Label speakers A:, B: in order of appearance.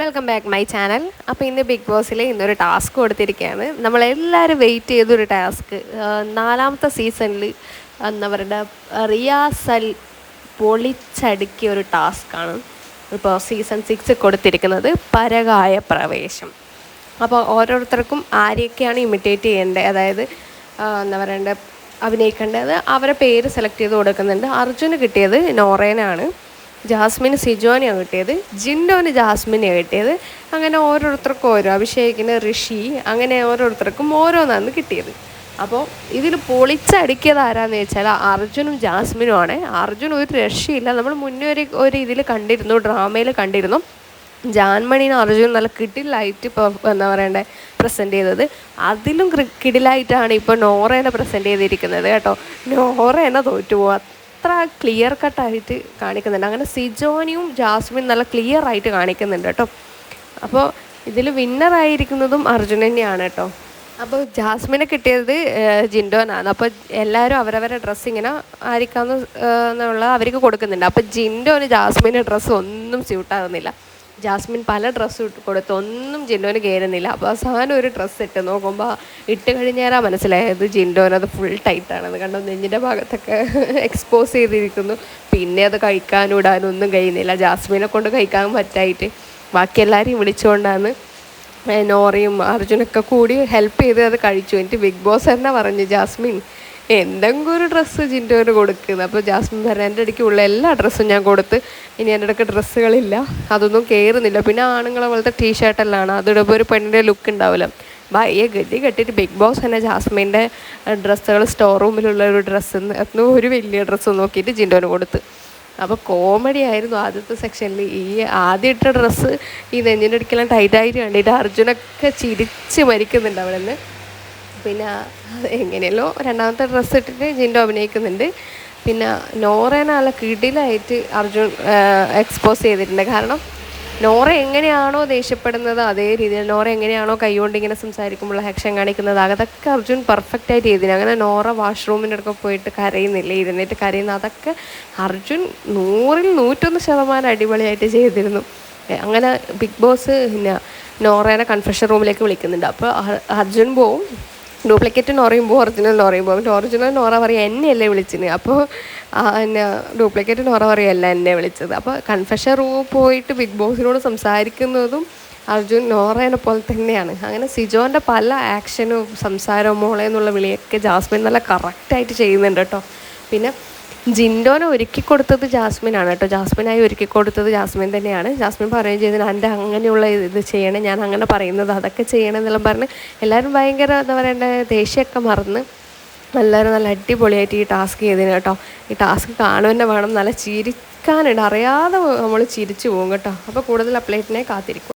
A: Welcome back my channel അപ്പോൾ ഇന്ന് big ബോസിൽ ഇന്നൊരു ടാസ്ക് കൊടുത്തിരിക്കുകയാണ് നമ്മളെല്ലാവരും വെയിറ്റ് ചെയ്തൊരു ടാസ്ക് നാലാമത്തെ സീസണിൽ എന്നവരുടെ റിയാസൽ പൊളിച്ചടുക്കിയ ഒരു ടാസ്ക്കാണ് ഇപ്പോൾ സീസൺ സിക്സ് കൊടുത്തിരിക്കുന്നത്. പരകായ പ്രവേശം. അപ്പോൾ ഓരോരുത്തർക്കും ആരെയൊക്കെയാണ് ഇമിറ്റേറ്റ് ചെയ്യേണ്ടത്? അതായത് എന്താ പറയേണ്ടത് അഭിനയിക്കേണ്ടത്? അവരെ പേര് സെലക്ട് ചെയ്ത് കൊടുക്കുന്നുണ്ട്. അർജുന് കിട്ടിയത് നോറേനാണ്. ജാസ്മിന് സിജോനെയാണ് കിട്ടിയത്. ജിൻഡോന് ജാസ്മിനെയാണ് കിട്ടിയത്. അങ്ങനെ ഓരോരുത്തർക്കും ഓരോ. അഭിഷേകിന് ഋഷി അങ്ങനെ ഓരോരുത്തർക്കും ഓരോന്നാണ് കിട്ടിയത്. അപ്പോൾ ഇതിൽ പൊളിച്ചടുക്കിയത് ആരാന്ന് വെച്ചാൽ അർജുനും ജാസ്മിനുമാണ് അർജുൻ ഒരു രക്ഷയില്ല. നമ്മൾ മുന്നേ ഒരു ഒരു ഇതിൽ കണ്ടിരുന്നു ഡ്രാമയിൽ കണ്ടിരുന്നു. ജാൻമണിന് അർജുൻ നല്ല കിടിലായിട്ട് ഇപ്പോൾ എന്താ പറയണ്ടേ പ്രസന്റ് ചെയ്തത്. അതിലും കിടിലായിട്ടാണ് ഇപ്പോൾ നോറേനെ പ്രസന്റ് ചെയ്തിരിക്കുന്നത് കേട്ടോ. നോറേനെ തോറ്റുപോകും അത്ര ക്ലിയർ കട്ടായിട്ട് കാണിക്കുന്നുണ്ട്. അങ്ങനെ സിജോനിയും ജാസ്മിൻ നല്ല ക്ലിയർ ആയിട്ട് കാണിക്കുന്നുണ്ട് കേട്ടോ. അപ്പോൾ ഇതിൽ വിന്നറായിരിക്കുന്നതും അർജുൻ തന്നെയാണ് കേട്ടോ. അപ്പോൾ ജാസ്മിനെ കിട്ടിയത് ജിൻഡോനാണ്. അപ്പോൾ എല്ലാവരും അവരവരുടെ ഡ്രസ്സ് ഇങ്ങനെ ആയിരിക്കാന്ന് എന്നുള്ള അവർക്ക് കൊടുക്കുന്നുണ്ട്. അപ്പോൾ ജിൻഡോന് ജാസ്മിന്റെ ഡ്രസ്സ് ഒന്നും സ്യൂട്ടാകുന്നില്ല ജാസ്മിൻ പല ഡ്രസ്സ് ഇട്ട് കൊടുത്തു. ഒന്നും ജിൻഡോന് കയറുന്നില്ല. അപ്പോൾ അവസാനം ഒരു ഡ്രസ്സ് ഇട്ട് നോക്കുമ്പോൾ ഇട്ട് കഴിഞ്ഞാൽ മനസ്സിലായത് അത് ഫുൾ ടൈറ്റാണെന്ന് കണ്ടോ? നെഞ്ഞിന്റെ ഭാഗത്തൊക്കെ എക്സ്പോസ് ചെയ്തിരിക്കുന്നു. പിന്നെ അത് കഴിക്കാനും ഇടാനും ഒന്നും കഴിയുന്നില്ല. ജാസ്മിനെ കൊണ്ട് കഴിക്കാൻ പറ്റായിട്ട്. ബാക്കി എല്ലാവരെയും വിളിച്ചുകൊണ്ടാണ് നോറയും അർജുനൊക്കെ കൂടി ഹെൽപ്പ് ചെയ്ത് അത് കഴിച്ചു. എന്നിട്ട് ബിഗ് ബോസ് തന്നെ പറഞ്ഞു ജാസ്മിൻ എന്തെങ്കിലും ഒരു ഡ്രസ്സ് ജിന്റോന് കൊടുക്കുന്നത് അപ്പോൾ ജാസ്മിൻ പറഞ്ഞ എന്റെ ഇടയ്ക്കുള്ള എല്ലാ ഡ്രസ്സും ഞാൻ കൊടുത്ത് ഇനി എന്റെ ഇടയ്ക്ക് ഡ്രസ്സുകളില്ല അതൊന്നും കയറുന്നില്ല പിന്നെ ആണുങ്ങളെ പോലത്തെ ടീഷർട്ടെല്ലാം അതിടുമ്പോൾ ഒരു പെണ്ണിന്റെ ലുക്ക് ഉണ്ടാവില്ല ഭയ ഗതി കെട്ടിയിട്ട് ബിഗ് ബോസ് തന്നെ ജാസ്മിന്റെ ഡ്രസ്സുകൾ സ്റ്റോർ റൂമിലുള്ള ഒരു ഡ്രസ്സ് ഒരു വലിയ ഡ്രസ്സ് നോക്കിയിട്ട് ജിൻഡോന് കൊടുത്ത്. അപ്പോൾ കോമഡി ആയിരുന്നു ആദ്യത്തെ സെക്ഷനിൽ ഈ ആദ്യം ഇട്ട ഡ്രസ്സ് ഈ നെഞ്ഞിന്റെ അടുക്കെല്ലാം ടൈറ്റായിട്ട് കണ്ടിട്ട് അർജുനൊക്കെ ചിരിച്ച് മരിക്കുന്നുണ്ട് അവിടെ നിന്ന് പിന്നെ എങ്ങനെയല്ലോ രണ്ടാമത്തെ ഡ്രസ്സ് ഇട്ടിട്ട് ജിൻഡോ അഭിനയിക്കുന്നുണ്ട്. പിന്നെ നോറേനെ നല്ല കിടിലായിട്ട് അർജുൻ എക്സ്പോസ് ചെയ്തിട്ടുണ്ട്. കാരണം നോറ എങ്ങനെയാണോ ദേഷ്യപ്പെടുന്നത് അതേ രീതിയിൽ നോറ എങ്ങനെയാണോ കൈകൊണ്ട് ഇങ്ങനെ സംസാരിക്കുമ്പോൾ ആക്ഷൻ കാണിക്കുന്നത് അതൊക്കെ അർജുൻ പെർഫെക്റ്റ് ആയിട്ട് ചെയ്തിന് അങ്ങനെ നോറ വാഷ്റൂമിന്റെ അടുക്ക പോയിട്ട് കരയുന്നില്ല ഇരുന്നിട്ട് കരയുന്ന അതൊക്കെ അർജുൻ നൂറിൽ നൂറ്റൊന്ന് ശതമാനം അടിപൊളിയായിട്ട് ചെയ്തിരുന്നു. അങ്ങനെ ബിഗ് ബോസ് പിന്നെ നോറേനെ കൺഫെഷൻ റൂമിലേക്ക് വിളിക്കുന്നുണ്ട്. അപ്പോൾ അർജുൻ പോവും. ഡ്യൂപ്ലിക്കേറ്റ് എന്ന് പറയുമ്പോൾ ഒറിജിനൽ എന്ന് പറയുമ്പോൾ പോകും ഒറിജിനൽ നോറ പറയുക എന്നെയല്ലേ വിളിച്ചിന് അപ്പോൾ എന്നെ ഡ്യൂപ്ലിക്കേറ്റ് നോറ ഓറ അല്ല എന്നെ വിളിച്ചത്. അപ്പോൾ കൺഫെഷൻ റൂമിൽ പോയിട്ട് ബിഗ് ബോസിനോട് സംസാരിക്കുന്നതും അർജുൻ നോറേനെ പോലെ തന്നെയാണ്. അങ്ങനെ സിജോന്റെ പല ആക്ഷനും സംസാരവും മോളെ എന്നുള്ള വിളിയൊക്കെ ജാസ്മിൻ നല്ല കറക്റ്റായിട്ട് ചെയ്യുന്നുണ്ട് കേട്ടോ. പിന്നെ ജിൻഡോനെ ഒരുക്കി കൊടുത്തത് ജാസ്മിനാണ് കേട്ടോ. ജാസ്മിനായി ഒരുക്കി കൊടുത്തത് ജാസ്മിൻ തന്നെയാണ്. ജാസ്മിൻ പറയുകയും ചെയ്തത് എന്റെ അങ്ങനെയുള്ള ഇത് ചെയ്യണേ ഞാൻ അങ്ങനെ പറയുന്നത് അതൊക്കെ ചെയ്യണം എന്നെല്ലാം പറഞ്ഞ് എല്ലാവരും ഭയങ്കര എന്താ പറയണ്ടേ ദേഷ്യമൊക്കെ മറന്ന് എല്ലാവരും നല്ല അടിപൊളിയായിട്ട് ഈ ടാസ്ക് ചെയ്തതിന് കേട്ടോ. ഈ ടാസ്ക് കാണുവന്നെ വേണം നല്ല ചിരിക്കാനുണ്ട് അറിയാതെ നമ്മൾ ചിരിച്ചു പോകും കേട്ടോ. അപ്പോൾ കൂടുതൽ അപ്ലേറ്റിനെ കാത്തിരിക്കും.